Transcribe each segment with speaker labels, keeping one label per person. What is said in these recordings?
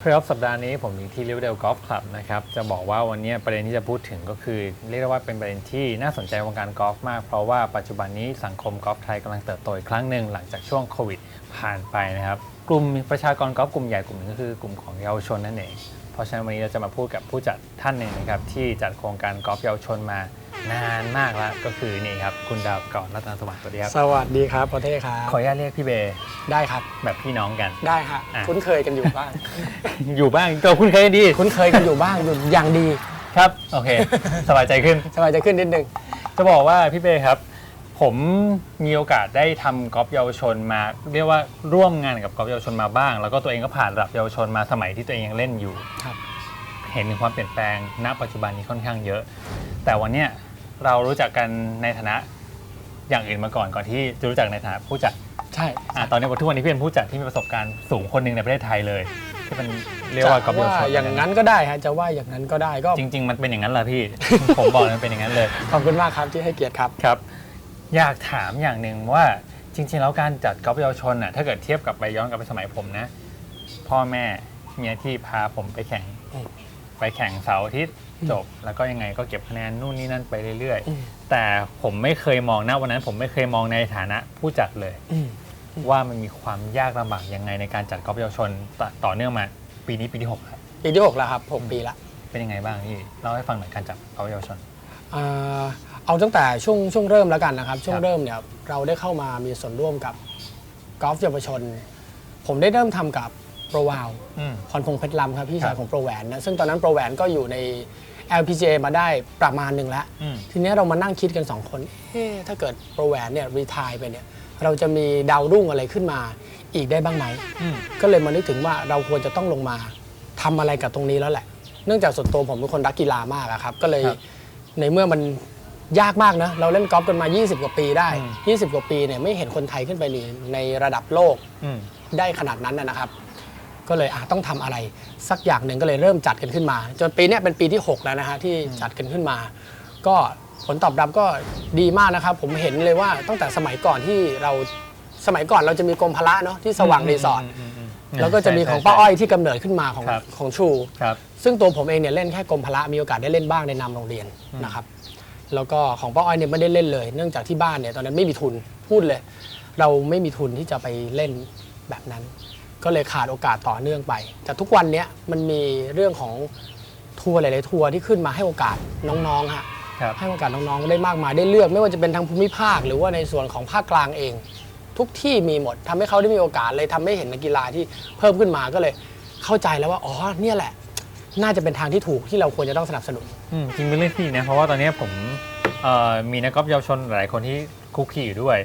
Speaker 1: ครับสัปดาห์นี้ผมอยู่ที่ Riverdale Golf Club นะครับ จะบอกว่าวันนี้ประเด็นที่จะพูดถึงก็คือ เรียกได้ว่าเป็นประเด็นที่น่าสนใจวงการกอล์ฟมาก เพราะว่าปัจจุบันนี้สังคมกอล์ฟไทยกำลังเติบโตอีกครั้งหนึ่งหลังจากช่วงโควิดผ่านไปนะครับ กลุ่มประชากรกอล์ฟกลุ่มใหญ่กลุ่มหนึงก็คือกลุ่มของเยาวชนนั่นเอง เพราะฉะนั้นวันนี้เราจะมาพูดกับผู้จัดท่านหนึ่งนะครับที่จัดโครงการกอล์ฟเยาวชนมานานมากแล้วก็คือนี่ครับคุณดาวก่อนรัตนสวัสดิ์สวัสดีครับ
Speaker 2: สวัสดีครับประเทศครับ
Speaker 1: ขออนุญาตเรียกพี่เบย์
Speaker 2: ได้ครับ
Speaker 1: แบบพี่น้องกัน
Speaker 2: ได้ฮะ
Speaker 1: อะ
Speaker 2: คุ้นเคยกันอยู่บ้าง
Speaker 1: อยู่บ้างก็คุณเคยดี
Speaker 2: คุ้นเคยกันอยู่บ้างอยู่อย่างดี
Speaker 1: ครับโอเค สบายใจขึ้น
Speaker 2: สบายใจขึ้นนิดนึง
Speaker 1: จะบอกว่าพี่เป้ครับ ผมมีโอกาสได้ทำกอล์ฟเยาวชนมา เรียกว่าร่วมงานกับกอล์ฟเยาวชนมาบ้าง แล้วก็ตัวเองก็ผ่านระดับเยาวชนมาสมัยที่ตัวเองยังเล่นอยู่
Speaker 2: ครับ
Speaker 1: เห็นถึงความเปลี่ยนแปลงณ ปัจจุบันนี้ค่อนข้างเยอะ แต่วันเนี้ยเรารู้จักกันในฐานะอย่างอื่นมาก่อนก่อนที่จะรู้จักในฐานะผู้จัด
Speaker 2: ใช่
Speaker 1: อะตอนนี้ทุกวันนี้พี่เป็นผู้จัดที่มีประสบการณ์สูงคนหนึ่งในประเทศไทยเลย ที่เป็นเรียกว่ากอล์ฟเยาว
Speaker 2: ว่า
Speaker 1: ชน
Speaker 2: อย่างนั้นก็ได้ฮะจะว่าอย่างนั้นก็ได้ก็
Speaker 1: จริง ๆ มันเป็นอย่างนั้นแหละพี่ ผมบอกเลยมันเป็นอย่างนั้นเลย
Speaker 2: ขอบคุณมากครับที่ให้เกียรติครับ
Speaker 1: ครับ อยากถามอย่างหนึ่งว่าจริง ๆ แล้วการจัดกอล์ฟเยาวชนน่ะถ้าเกิดเทียบกับไปย้อนกลับไปสมัยผมนะ พ่อแม่มีหน้าที่พาผมไปแข่ง
Speaker 2: อืม
Speaker 1: ไปแข่งเสาร์อาทิตย์จบ แล้วก็ยังไงก็เก็บคะแนนนู่นนี่นั่นไปเรื่อย
Speaker 2: อืม
Speaker 1: ๆแต่ผมไม่เคยมองนะวันนั้น ผมไม่เคยมองในฐานะผู้จัดเลย
Speaker 2: อืม
Speaker 1: ว่ามันมีความยากลำบากยังไงในการจัดกอล์ฟเยาวชนต่อต่อเนื่องมา ปีนี้ปีที่หกครับ
Speaker 2: ปีที่หกแล้วครับหกปีละ
Speaker 1: เป็นยังไงบ้างพี่เล่าให้ฟังหน่อยการจัดกอล์ฟเยาวชน
Speaker 2: อ่าเอาตั้งแต่ช่วงช่วงเริ่มแล้วกันนะครับ ช่ว
Speaker 1: ค
Speaker 2: ง
Speaker 1: รับ
Speaker 2: เริ่มเนี่ยเราได้เข้ามามีส่วนร่วมกับกอล์ฟเยาวชน ผมได้เริ่มทำกับ โปรวาว
Speaker 1: อืม
Speaker 2: พรพงษ์เพชรลำครับพี่
Speaker 1: ครั
Speaker 2: ชาย
Speaker 1: บ
Speaker 2: ของโปรแหวนนะซึ่งตอนนั้นโปรแหวนก็อยู่ใน LPGA มาได้ประมาณหนึ่งแล้ว
Speaker 1: อืม
Speaker 2: ทีเนี้ยเรามานั่งคิดกัน 2 คนเอ๊ะถ้าเกิดโปรแหวนเนี่ยรีทายไปเนี่ยเราจะมีดาวรุ่งอะไรขึ้นมาอีกได้บ้างไหม
Speaker 1: อืม
Speaker 2: ก็เลยมานึกถึงว่าเราควรจะต้องลงมาทำอะไรกับตรงนี้แล้วแหละ เนื่องจากส่วนตัวผมเป็นคนรักกีฬามากอะครับ ก็เลย
Speaker 1: ครับ
Speaker 2: ในเมื่อมันยากมากนะ เราเล่นกอล์ฟกันมา 20 กว่าปีได้
Speaker 1: อืม
Speaker 2: 20 กว่าปีเนี่ยไม่เห็นคนไทยขึ้นไปในในระดับโลก
Speaker 1: อืม
Speaker 2: ได้ขนาดนั้นนะนะครับ ก็เลยอะต้องทำอะไร สักอย่างหนึ่งก็เลยเริ่มจัดกันขึ้นมา จนปีเนี้ยเป็นปีที่ 6 แล้วนะฮะที่จัดกันขึ้นมา ก็ผลตอบรับก็ดีมากนะครับ ผมเห็นเลยว่าตั้งแต่สมัยก่อนที่เราสมัยก่อนเราจะมีกรมพละเนาะที่สว่างรีสอร์ท
Speaker 1: มมอืม
Speaker 2: แล้วก็จะมีของ
Speaker 1: ใช่
Speaker 2: ป้า
Speaker 1: ใช่
Speaker 2: อ้อยที่กำเนิดขึ้นมาของ
Speaker 1: ครับ
Speaker 2: ของชู
Speaker 1: ครับ
Speaker 2: ซึ่งตัวผมเองเนี่ยเล่นแค่กรมพละมีโอกาสได้เล่นบ้างในนามโรงเรียนนะครับแล้วก็ของป้าอ้อยเนี่ยไม่ได้เล่นเลย เนื่องจากที่บ้านเนี่ยตอนนั้นไม่มีทุนพูดเลย เราไม่มีทุนที่จะไปเล่นแบบนั้น ก็เลยขาดโอกาสต่อเนื่องไป แต่ทุกวันเนี้ยมันมีเรื่องของทัวร์หลาย ๆ ทัวร์ที่ขึ้นมาให้โอกาสน้อง ๆ ฮะ
Speaker 1: ครับ
Speaker 2: ให้โอกาสน้อง ๆ ได้มากมายได้เลือก ไม่ว่าจะเป็นทางภูมิภาค หรือว่าในส่วนของภาคกลางเอง ทุกที่มีหมดทำให้เขาได้มีโอกาสเลยทำให้เห็นนักกีฬาที่เพิ่มขึ้นมาก็เลยเข้าใจแล้วว่าอ๋อเนี่ยแหละ น่าจะเป็นทางที่ถูกที่เราควรจะต้องสนับสนุน
Speaker 1: อืมจริงเป็นเรื่องที่ดีนะ เพราะว่าตอนนี้ผมเอ่อมีนักกอล์ฟเยาวชนหลายคนที่คุกคีอยู่ด้วย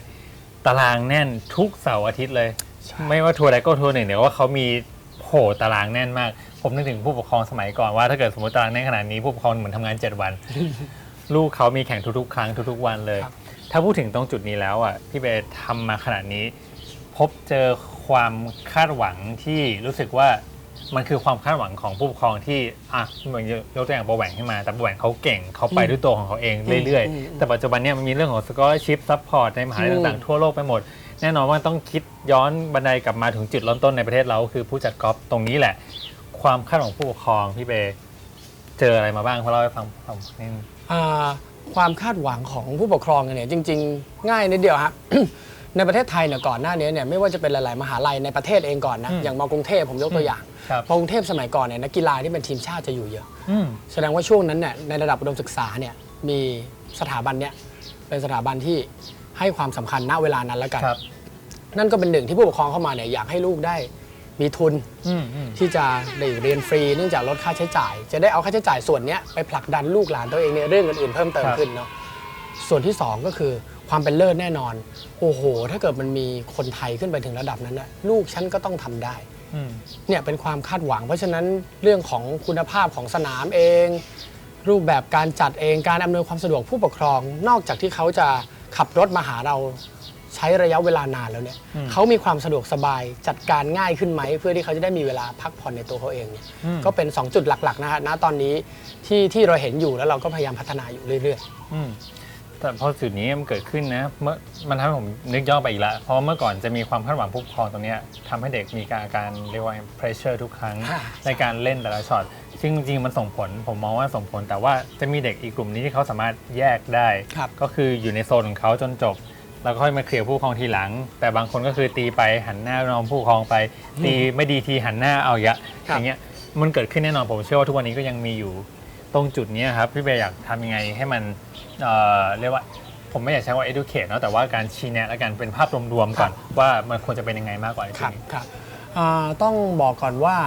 Speaker 1: ตารางแน่นทุกเสาร์อาทิตย์เลย
Speaker 2: ใช่
Speaker 1: ไม่ว่าทัวร์ใดก็ทัวร์หนึ่งเดี๋ยวว่าเขามีโผล่ตารางแน่นมาก ผมนึกถึงผู้ปกครองสมัยก่อนว่าถ้าเกิดสมมติตารางแน่นขนาดนี้ผู้ปกครองเหมือนทำงาน 7 วัน ลูกเขามีแข่งทุกๆ ครั้งทุกๆวันเลย
Speaker 2: ครับ
Speaker 1: ถ้าพูดถึงตรงจุดนี้แล้วอะพี่เบย์ทำมาขนาดนี้ พบเจอความคาดหวังที่รู้สึกว่ามันคือความคาดหวังของผู้ปกครองที่อะเหมือนยกตัวอย่างโปรแหวงขึ้นมา แต่โปรแหวงเขาเก่งเขาไปด้วยตัวของเขาเองเรื่อย
Speaker 2: อืม
Speaker 1: ๆแต่ปัจจุบันเนี่ยมันมีเรื่องของ scholarship support ในมหาลัย
Speaker 2: อืม
Speaker 1: ต่างๆ ทั่วโลกไปหมด แน่นอนว่าต้องคิดย้อนบันไดกลับมาถึงจุดเริ่มต้นในประเทศเราก็คือผู้จัดกอล์ฟตรงนี้แหละ ความคาดหวังผู้ปกครองพี่เบย์เจออะไรมาบ้างเพราะเล่าให้ฟังฟังนิดนึง
Speaker 2: อ่าความคาดหวังของผู้ปกครองเนี่ยจริง ๆ ง่ายนิดเดียวฮะในประเทศไทยเนี่ยก่อนหน้านี้เนี่ยไม่ว่าจะเป็นหลาย ๆ มหาลัยในประเทศเองก่อนนะ
Speaker 1: อืม
Speaker 2: อย่างมอกรุงเทพผมยกตัวอย่าง
Speaker 1: ครับ
Speaker 2: มอกรุงเทพสมัยก่อนเนี่ยนักกีฬาที่เป็นทีมชาติจะอยู่เยอะ
Speaker 1: อืม
Speaker 2: แสดงว่าช่วงนั้นเนี่ยในระดับอุดมศึกษาเนี่ยมีสถาบันเนี่ยเป็นสถาบันที่ ให้ความสำคัญณเวลานั้นแล้วกัน
Speaker 1: ครับ
Speaker 2: นั่นก็เป็นหนึ่งที่ผู้ปกครองเข้ามาเนี่ยอยากให้ลูกได้มีทุน
Speaker 1: อืมอืม
Speaker 2: ที่จะได้เรียนฟรี เนื่องจากลดค่าใช้จ่าย จะได้เอาค่าใช้จ่ายส่วนเนี้ยไปผลักดันลูกหลานตัวเองในเรื่องอื่นๆเพิ่มเติมขึ้นเนาะส่วนที่สองก็คือความเป็นเลิศแน่นอน โอ้โห ถ้าเกิดมันมีคนไทยขึ้นไปถึงระดับนั้นนะลูกฉันก็ต้องทำได้
Speaker 1: อืม
Speaker 2: เนี่ยเป็นความคาดหวัง เพราะฉะนั้นเรื่องของคุณภาพของสนามเอง รูปแบบการจัดเองการอำนวยความสะดวกผู้ปกครอง นอกจากที่เขาจะ ขับรถมาหาเราใช้ระยะเวลานานแล้วเนี่ย
Speaker 1: อืม
Speaker 2: เขามีความสะดวกสบายจัดการง่ายขึ้นไหม เพื่อที่เขาจะได้มีเวลาพักผ่อนในตัวเขาเองเนี่ย
Speaker 1: อืม
Speaker 2: ก็เป็น 2 จุดหลักๆนะฮะณตอนนี้ที่ที่เราเห็นอยู่แล้วเราก็พยายามพัฒนาอยู่เรื่อย
Speaker 1: อืม แต่พอจุดนี้มันเกิดขึ้นนะเมื่อมันทำให้ผมนึกย้อนไปอีกแล้วเพราะว่าเมื่อก่อนจะมีความคาดหวังผู้ปกครองตรงเนี้ยทำให้เด็กมีการอาการเรียกว่า pressure ทุกครั้ง
Speaker 2: อ่า
Speaker 1: ในการเล่นแต่ละช็อตซึ่งจริงๆมันส่งผล ผมมองว่าส่งผล แต่ว่าจะมีเด็กอีกกลุ่มนี้ที่เขาสามารถแยกได้
Speaker 2: ครับ
Speaker 1: ก็คืออยู่ในโซนของเขาจนจบ แล้วก็ค่อยมาเคลียร์ผู้ปกครองทีหลัง แต่บางคนก็คือตีไปหันหน้านองผู้ปกครองไป ตีไม่ดีทีหันหน้าเอาอีกอะ
Speaker 2: ครับ
Speaker 1: อย่างเงี้ยมันเกิดขึ้นแน่นอนผมเชื่อว่าทุกวันนี้ก็ยังมีอยู่ ตรงจุดเนี้ยครับพี่เบย์อยากทำยังไงให้มัน เอ่อเรียกว่าผมไม่อยากใช้ว่า educate เนอะแต่ว่าการชี้แนะและกันเป็นภาพรวมๆก่อน ว่ามันควรจะเป็นยังไงมากกว่าใน
Speaker 2: ค
Speaker 1: จุ
Speaker 2: รั
Speaker 1: ด
Speaker 2: บ
Speaker 1: นี้
Speaker 2: ครับอ่าต้องบอกก่อนว่า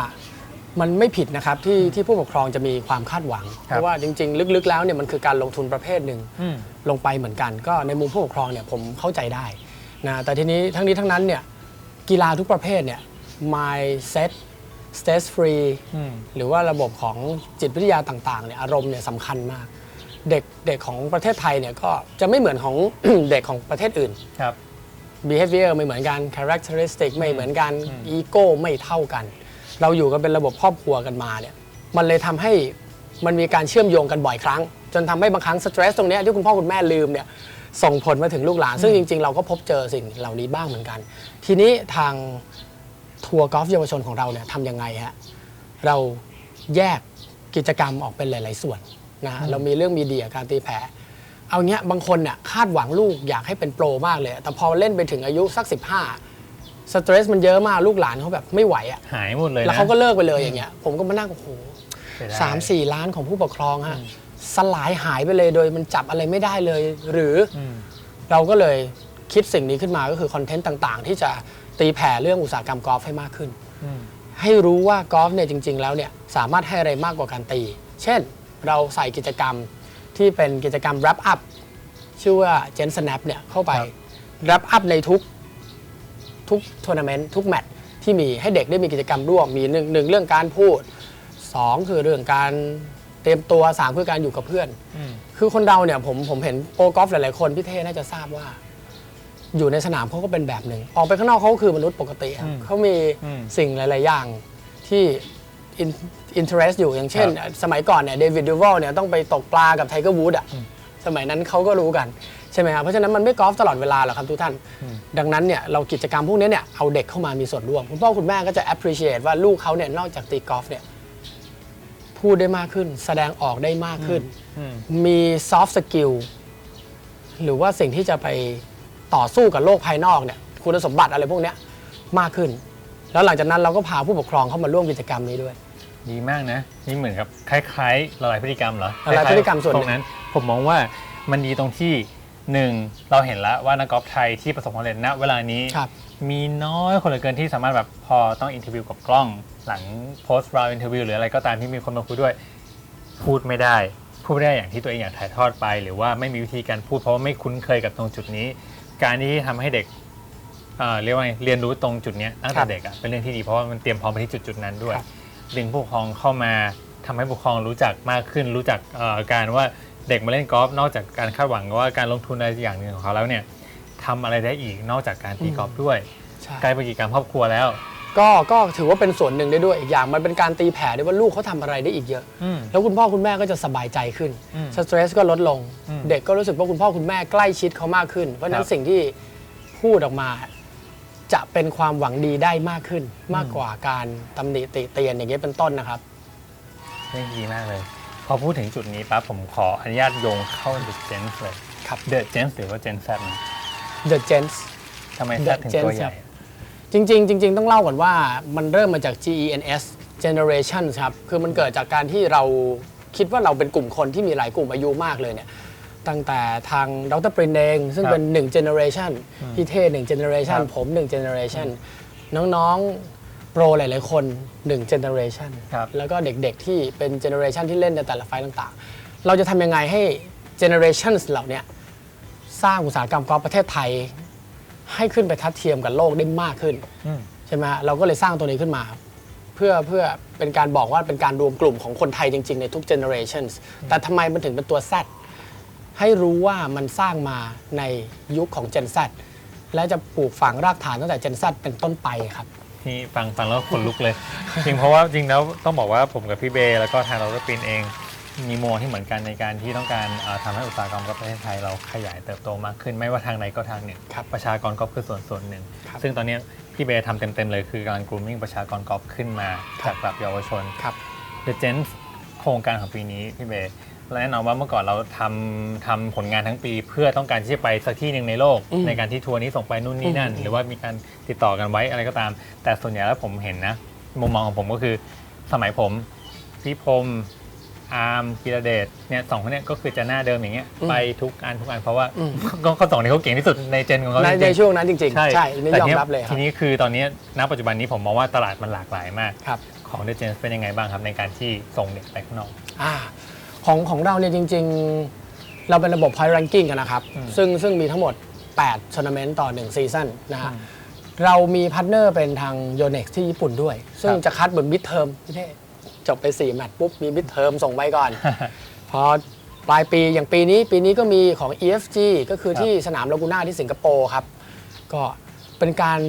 Speaker 2: มันไม่ผิดนะครับที่ที่ผู้ปกครองจะมีความคาดหวัง เพราะว่าจริง ๆ ลึกๆแล้วเนี่ยมันคือการลงทุนประเภทหนึ่ง
Speaker 1: อืม
Speaker 2: ลงไปเหมือนกัน ก็ในมุมผู้ปกครองเนี่ยผมเข้าใจได้นะแต่ทีนี้ทั้งนี้ทั้งนั้นเนี่ยกีฬาทุกประเภทเนี่ย mindset stress free
Speaker 1: อืม
Speaker 2: หรือว่าระบบของจิตวิทยาต่างๆเนี่ยอารมณ์เนี่ยสำคัญมาก เด็กเด็กของประเทศไทยเนี่ยก็จะไม่เหมือนของ เด็กของประเทศอื่น
Speaker 1: ครับ
Speaker 2: behavior ไม่เหมือนกัน characteristic ไม่เหมือนกัน
Speaker 1: อืม
Speaker 2: ego ไม่เท่ากัน เราอยู่กันเป็นระบบครอบครัวกันมาเนี่ย มันเลยทำให้มันมีการเชื่อมโยงกันบ่อยครั้ง จนทำให้บางครั้งสเตรสตรงเนี้ยที่คุณพ่อคุณแม่ลืมเนี่ยส่งผลมาถึงลูกหลาน ซึ่งจริง ๆ เราก็พบเจอสิ่งเหล่านี้บ้างเหมือนกัน ทีนี้ทางทัวร์กอล์ฟเยาวชนของเราเนี่ยทำยังไงฮะ เราแยกกิจกรรมออกเป็นหลาย ๆ ส่วน นะฮะเรามีเรื่องมีเดียการตีแผ่เอาเงี้ยบางคนน่ะคาดหวังลูกอยากให้เป็นโปรมากเลย แต่พอเล่นไปถึงอายุสัก 15 สเตรสมันเยอะมากลูกหลานเขาแบบไม่ไหวอะ
Speaker 1: หายหมดเลยนะ
Speaker 2: แล้วเขาก็เลิกไปเลยอย่างเงี้ยผมก็มานั่งโอ้โห
Speaker 1: เสียดย
Speaker 2: สามสี่ล้านของผู้ปกครองฮะสลายหายไปเลยโดยมันจับอะไรไม่ได้เลย หรือ
Speaker 1: อืม
Speaker 2: เราก็เลยคิดสิ่งนี้ขึ้นมาก็คือคอนเทนต์ต่างๆ ที่จะตีแผ่เรื่องอุตสาหกรรมกอล์ฟให้มากขึ้น
Speaker 1: อืม
Speaker 2: ให้รู้ว่ากอล์ฟเนี่ยจริง ๆ แล้วเนี่ยสามารถให้อะไรมากกว่าการตี เช่น เราใส่กิจกรรมที่เป็นกิจกรรม wrap up ชื่อว่า Gen Snap เนี่ยเข้าไป wrap up ในทุกทุกทัวร์นาเมนต์ทุกแมตช์ที่มีให้เด็กได้มีกิจกรรมร่วมมีหนึ่งหนึ่งเรื่องการพูด 2 คือเรื่องการเตรียมตัว 3 คือการอยู่กับเพื่อน
Speaker 1: อืม
Speaker 2: คือคนเราเนี่ยผมผมเห็นโปรกอล์ฟหลายๆคนพี่เท่น่าจะทราบว่า อยู่ในสนามเขาก็เป็นแบบหนึ่ง ออกไปข้างนอกเขาก็คือมนุษย์ปกติครับ
Speaker 1: อืม
Speaker 2: เขามี
Speaker 1: อืม
Speaker 2: สิ่งหลาย ๆ อย่างที่ อินเทอร์เสอยู่อย่างเช่น สมัยก่อนเนี่ยเดวิดดูวอลเนี่ยต้องไปตกปลากับไทเกอร์วูดอะสมัยนั้นเขาก็รู้กันใช่ไหมครับเพราะฉะนั้นมันไม่กอล์ฟตลอดเวลาหรอกครับทุกท่าน ดังนั้นเนี่ยเรากิจกรรมพวกนี้เนี่ยเอาเด็กเข้ามามีส่วนร่วม คุณพ่อคุณแม่ก็จะ appreciate ว่าลูกเขาเนี่ยนอกจากตีกอล์ฟเนี่ยพูดได้มากขึ้น แสดงออกได้มากขึ้น
Speaker 1: อืม
Speaker 2: มี soft skill หรือว่าสิ่งที่จะไปต่อสู้กับโลกภายนอกเนี่ยคุณสมบัติอะไรพวกเนี้ยมากขึ้น แล้วหลังจากนั้นเราก็พาผู้ปกครองเข้ามาร่วมกิจกรรมนี้ด้วย
Speaker 1: ดีมากนะ นี่เหมือนกับคล้ายๆละลายพฤติกรรมเหรอ
Speaker 2: ละลายพฤติกรรมส่วนหนึ่ง
Speaker 1: ตรงนั้น ผมมองว่ามันดีตรงที่หนึ่งเราเห็นแล้วว่านักกอล์ฟไทยที่ประสบความสำเร็จณเวลานี้
Speaker 2: ครับ
Speaker 1: มีน้อยคนเหลือเกินที่สามารถแบบพอต้องอินเทอร์วิวกับกล้อง หลัง post round interview หรืออะไรก็ตามที่มีคนมาคุยด้วย พูดไม่ได้ พูดไม่ได้อย่างที่ตัวเองอยากถ่ายทอดไป หรือว่าไม่มีวิธีการพูดเพราะว่าไม่คุ้นเคยกับตรงจุดนี้ การที่ทำให้เด็กเอ่อเรียกว่าไงเรียนรู้ตรงจุดเนี้ยตั้ง
Speaker 2: ครั
Speaker 1: แต่
Speaker 2: บ
Speaker 1: เด็กอะเป็นเรื่องที่ดีเพราะว่ามันเตรียมพร้อมไปที่จุดจุดๆนั้นด้วย
Speaker 2: ครับ
Speaker 1: ดึงผู้ปกครองเข้ามาทำให้ผู้ปกครองรู้จักมากขึ้น รู้จักเอ่อการว่าเด็กมาเล่นกอล์ฟนอกจากการคาดหวังว่าการลงทุนอะไรอย่างหนึ่งของเขาแล้วเนี่ยทำอะไรได้อีกนอกจากการตีกอล์ฟด้วย
Speaker 2: ใช่
Speaker 1: กลายเป็นกิจกรรมครอบครัวแล้ว
Speaker 2: ก็ก็ถือว่าเป็นส่วนหนึ่งได้ด้วยอีกอย่างมันเป็นการตีแผ่ด้วยว่าลูกเขาทำอะไรได้อีกเยอะ
Speaker 1: อืม
Speaker 2: แล้วคุณพ่อคุณแม่ก็จะสบายใจขึ้น
Speaker 1: อืม
Speaker 2: สเตรสก็ลดลง
Speaker 1: อืม
Speaker 2: เด็กก็รู้สึกว่าคุณพ่อคุณแม่ใกล้ชิดเขามากขึ้น เพราะฉะนั้
Speaker 1: ครั
Speaker 2: น
Speaker 1: บ
Speaker 2: สิ่งที่พูดออกมา จะเป็นความหวังดีได้มากขึ้นมากกว่าการตำหนิติเตียนอย่างเงี้ยเป็นต้นนะครับ
Speaker 1: นี่ดีมากเลย พอพูดถึงจุดนี้ปั๊บผมขออนุญาตโยงเข้า The Gens เลย
Speaker 2: ครับ
Speaker 1: The Gens หรือว่า Gen Z นะ
Speaker 2: The Gens
Speaker 1: ทำไม
Speaker 2: The
Speaker 1: Z ถึงตัว
Speaker 2: Gens
Speaker 1: ให
Speaker 2: ครั
Speaker 1: ญ่
Speaker 2: บจริงๆจริง ๆ ต้องเล่าก่อนว่ามันเริ่มมาจาก GENS Generation ครับ คือมันเกิดจากการที่เราคิดว่าเราเป็นกลุ่มคนที่มีหลายกลุ่มอายุมากเลยเนี่ย ตั้งแต่ทางดรปรินเอง ซึ่ง
Speaker 1: ครับ
Speaker 2: เป็น1 generation พี่เท่1 generation
Speaker 1: ครับ
Speaker 2: ผม 1 generation น้องๆ โปรหลาย ๆ คน1 generation
Speaker 1: ครับ
Speaker 2: แล้วก็เด็กๆ ที่เป็น generation ที่เล่นในแต่ละไฟล์ต่างๆ เราจะทำยังไงให้ generations เหล่าเนี้ยสร้างอุตสาหกรรมกอล์ฟประเทศไทย ให้ขึ้นไปทัดเทียมกับโลกได้มากขึ้น
Speaker 1: อืม
Speaker 2: ใช่ไหมฮะเราก็เลยสร้างตัวนี้ขึ้นมา เพื่อเพื่อเป็นการบอกว่าเป็นการรวมกลุ่มของคนไทยจริง ๆ ในทุก generations แต่ทำไมมันถึงเป็นตัว Z ให้รู้ว่ามันสร้างมาในยุคของ Gen Z และจะปลูกฝังรากฐานตั้งแต่ Gen Z เป็นต้นไปครับ
Speaker 1: นี่ฟังฟังแล้วขนลุกเลย จริงเพราะว่าจริงแล้วต้องบอกว่าผมกับพี่เบย์แล้วก็ทางเราก็ปินเองมีโมที่เหมือนกันในการที่ต้องการเอ่อทำให้อุตสาหกรรมกอล์ฟประเทศไทยเราขยายเติบโตมากขึ้น ไม่ว่าทางใดก็ทางหนึ่ง
Speaker 2: ครับ
Speaker 1: ประชากรกอล์ฟคือส่วนส่วนหนึ่ง
Speaker 2: ครับ
Speaker 1: ซึ่งตอนเนี้ยพี่เบย์ทำเต็มๆเลยคือการ grooming ประชากรกอล์ฟขึ้นมา
Speaker 2: ครั
Speaker 1: จา
Speaker 2: บ
Speaker 1: กแบบเยาวชน
Speaker 2: ครับ
Speaker 1: The Gens โครงการของปีนี้พี่เบย์และแน่นอนว่าเมื่อก่อนเราทำทำผลงานทั้งปี เพื่อต้องการที่จะไปสักที่หนึ่งในโลก
Speaker 2: อืม
Speaker 1: ในการที่ทัวร์นี้ส่งไปนู่นนี่นั่น
Speaker 2: อืม
Speaker 1: หรือว่ามีการติดต่อกันไว้อะไรก็ตาม แต่ส่วนใหญ่แล้วผมเห็นนะ มุมมองของผมก็คือสมัยผมพี่พรมอาร์มกีรเดชเนี่ยสองคนเนี้ก็คือจะหน้าเดิมอย่างเงี้ย
Speaker 2: อืม
Speaker 1: ไปทุกอันทุกอันเพราะว่า
Speaker 2: อืม
Speaker 1: ก็เขาสองนี้เขาเก่งที่สุดในเจนของเขา
Speaker 2: ใน
Speaker 1: จ
Speaker 2: ใน
Speaker 1: ริงๆ
Speaker 2: ช่วงนั้นจริงๆ
Speaker 1: ใช่
Speaker 2: ใช่นี่
Speaker 1: แต่
Speaker 2: ยอม
Speaker 1: ทีนี้
Speaker 2: รับเลยครั
Speaker 1: ที
Speaker 2: บ
Speaker 1: นี้คือตอนนี้ณปัจจุบันนี้ผมมองว่าตลาดมันหลากหลายมาก
Speaker 2: ครับ
Speaker 1: ของ The Gens เป็นยังไงบ้างครับในการที่ส่งเด็กไปข้างนอก
Speaker 2: อ่าของของเราเนี่ยจริง ๆ เราเป็นระบบ point ranking กันนะครับ
Speaker 1: อืม
Speaker 2: ซึ่งซึ่งมีทั้งหมด8ทัวร์นาเมนต์ต่อ 1 ซีซั่นนะฮะเรามีพาร์ทเนอร์เป็นทาง Yonex ที่ญี่ปุ่นด้วย ซึ่ง
Speaker 1: ครับ
Speaker 2: จะคัดเหมือนมิดเทอมพี่เท่จบไป 4 แมตช์ปุ๊บ มีมิดเทอมส่งไปก่อน พอปลายปีอย่างปีนี้ปีนี้ก็มีของ EFG ก็คือ
Speaker 1: ครับ
Speaker 2: ที่สนามลากูน่าที่สิงคโปร์ครับ ก็เป็นการ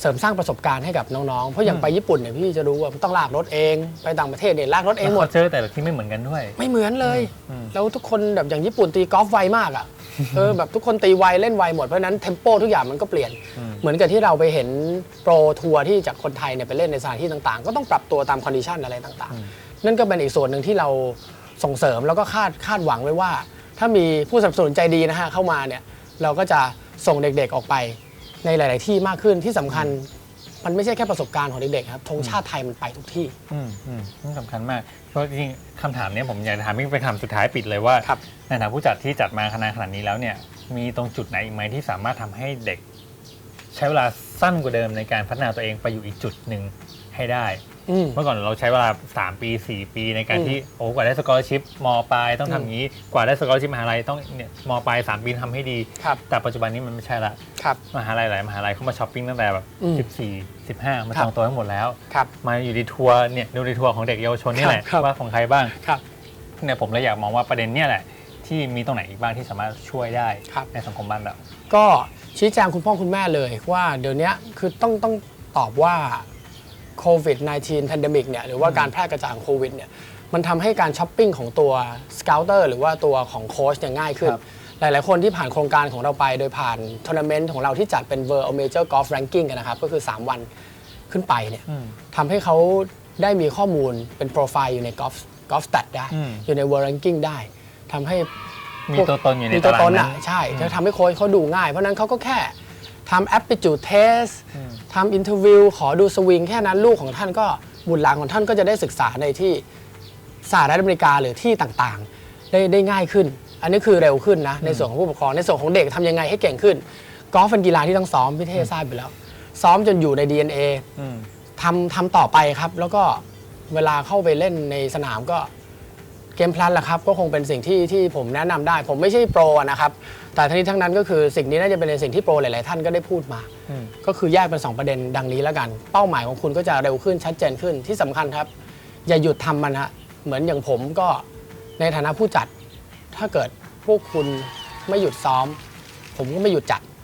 Speaker 2: เสริมสร้างประสบการณ์ให้กับน้องๆ เพราะอย่างไปญี่ปุ่นเนี่ยพี่จะรู้ว่ามันต้องลากรถเอง ไปต่างประเทศเนี่ยลากรถเองหมด
Speaker 1: เจอแต่ละที่ไม่เหมือนกันด้วย
Speaker 2: ไม่เหมือนเลย
Speaker 1: อืม
Speaker 2: แล้วทุกคนแบบอย่างญี่ปุ่นตีกอล์ฟไวมากอะ เออแบบทุกคนตีไวเล่นไวหมด เพราะฉะนั้นเทมโปทุกอย่างมันก็เปลี่ยน
Speaker 1: อืม
Speaker 2: เหมือนกับที่เราไปเห็นโปรทัวร์ที่จากคนไทยเนี่ยไปเล่นในสถานที่ต่างๆ ก็ต้องปรับตัวตามคอนดิชันอะไรต่างๆ นั่นก็เป็นอีกส่วนหนึ่งที่เราส่งเสริมแล้วก็คาดคาดหวังไว้ว่า ถ้ามีผู้สนับสนุนใจดีนะฮะเข้ามาเนี่ยเราก็จะส่งเด็กๆออกไป ในหลาย ๆ ที่มากขึ้นที่สำคัญมันไม่ใช่แค่ประสบการณ์ของเด็ก ๆ ครับธงชาติไทยมันไปทุกที่
Speaker 1: อืมอืมนี่สำคัญมาก เพราะจริงคำถามเนี้ยผมอยากจะถามพี่เป็นคำสุดท้ายปิดเลยว่าในฐานะผู้จัดที่จัดมาขนาดนี้แล้วเนี่ยมีตรงจุดไหนอีกไหมที่สามารถทำให้เด็ก ใช้เวลาสั้นกว่าเดิมในการพัฒนาตัวเองไปอยู่อีกจุดหนึ่งให้ได้
Speaker 2: อืม
Speaker 1: เมื่อก่อนเราใช้เวลา 3 ปี 4 ปีในการ
Speaker 2: อืม
Speaker 1: ที่โอ้กว่าได้สกอร์ชิพมปลายต้องทำอย่างนี้กว่าได้สกอร์ชิพมหาลัยต้องเนี่ยมปลาย 3 ปีทำให้ดี
Speaker 2: ครับ
Speaker 1: แต่ปัจจุบันนี้มันไม่ใช่ละ
Speaker 2: ครับ
Speaker 1: มหาลัยหลายมหาลัยเข้ามาช้อปปิ้งตั้งแต่แบบ
Speaker 2: อืม
Speaker 1: 14 15 มา
Speaker 2: ครั
Speaker 1: จ
Speaker 2: บ
Speaker 1: องตัวทั้งหมดแล้ว
Speaker 2: ครับ
Speaker 1: มาอยู่ในทัวร์เนี่ยดูในทัวร์ของเด็กเยาวชนนี่แหละ
Speaker 2: ครับ
Speaker 1: ว่าของใครบ้าง
Speaker 2: ครับ
Speaker 1: เนี่ยผมเลยอยากมองว่าประเด็นเนี่ยแหละที่มีตรงไหนอีกบ้างที่สามารถช่วยได้
Speaker 2: ครับ
Speaker 1: ในสังคมบ้านเรา
Speaker 2: ก็ ชี้แจงคุณพ่อคุณแม่เลยว่าเดี๋ยวนี้คือต้องต้องตอบว่าโควิด -19 pandemic เนี่ยหรือว่าการแพร่กระจายของโควิดเนี่ยมันทำให้การช้อปปิ้งของตัวสเกลเตอร์หรือว่าตัวของโค้ชเนี่ยง่ายขึ้น
Speaker 1: ครับ
Speaker 2: หลาย ๆ คนที่ผ่านโครงการของเราไปโดยผ่านทัวร์นาเมนต์ของเราที่จัดเป็น World Major Golf Ranking กันนะครับ ก็คือ 3 วันขึ้นไปเนี่ย
Speaker 1: อืม
Speaker 2: ทำให้เขาได้มีข้อมูลเป็นโปรไฟล์อยู่ใน Golf Golf Stat ได้
Speaker 1: อืม
Speaker 2: อยู่ใน World Ranking ได้ทำให้
Speaker 1: มีตัวตนอยู่ใน
Speaker 2: มีตัว
Speaker 1: ตาราง
Speaker 2: ตน
Speaker 1: นั้
Speaker 2: อะ
Speaker 1: น
Speaker 2: ใช่จะทำให้โค้ชเขาดูง่าย เพราะฉะนั้นเขาก็แค่ทำ aptitude test
Speaker 1: อืม
Speaker 2: ทำ interview ขอดูสวิงแค่นั้นลูกของท่านก็บุตรหลานของท่านก็จะได้ศึกษาในที่สหรัฐอเมริกาหรือที่ต่างๆ ได้ได้ง่ายขึ้น อันนี้คือเร็วขึ้นนะ ในส่วนของผู้ปกครองในส่วนของเด็กทำยังไงให้เก่งขึ้นกอล์ฟเป็นกีฬาที่ต้องซ้อมพี่เททราบไปแล้ว ซ้อมจนอยู่ใน DNA
Speaker 1: อืม
Speaker 2: ทำทำต่อไปครับ แล้วก็เวลาเข้าไปเล่นในสนามก็ เกมพลันแหละครับก็คงเป็นสิ่งที่ที่ผมแนะนำได้ ผมไม่ใช่โปรอะนะครับแต่ทั้งนี้ทั้งนั้นก็คือสิ่งนี้น่าจะเป็นในสิ่งที่โปรหลาย ๆ ท่านก็ได้พูดมา
Speaker 1: อืม
Speaker 2: ก็คือแยกเป็น 2 ประเด็นดังนี้แล้วกัน เป้าหมายของคุณก็จะเร็วขึ้นชัดเจนขึ้นที่สำคัญครับ อย่าหยุดทำมันฮะเหมือนอย่างผมก็ในฐานะผู้จัด ถ้าเกิดพวกคุณไม่หยุดซ้อม ผมก็ไม่หยุดจัด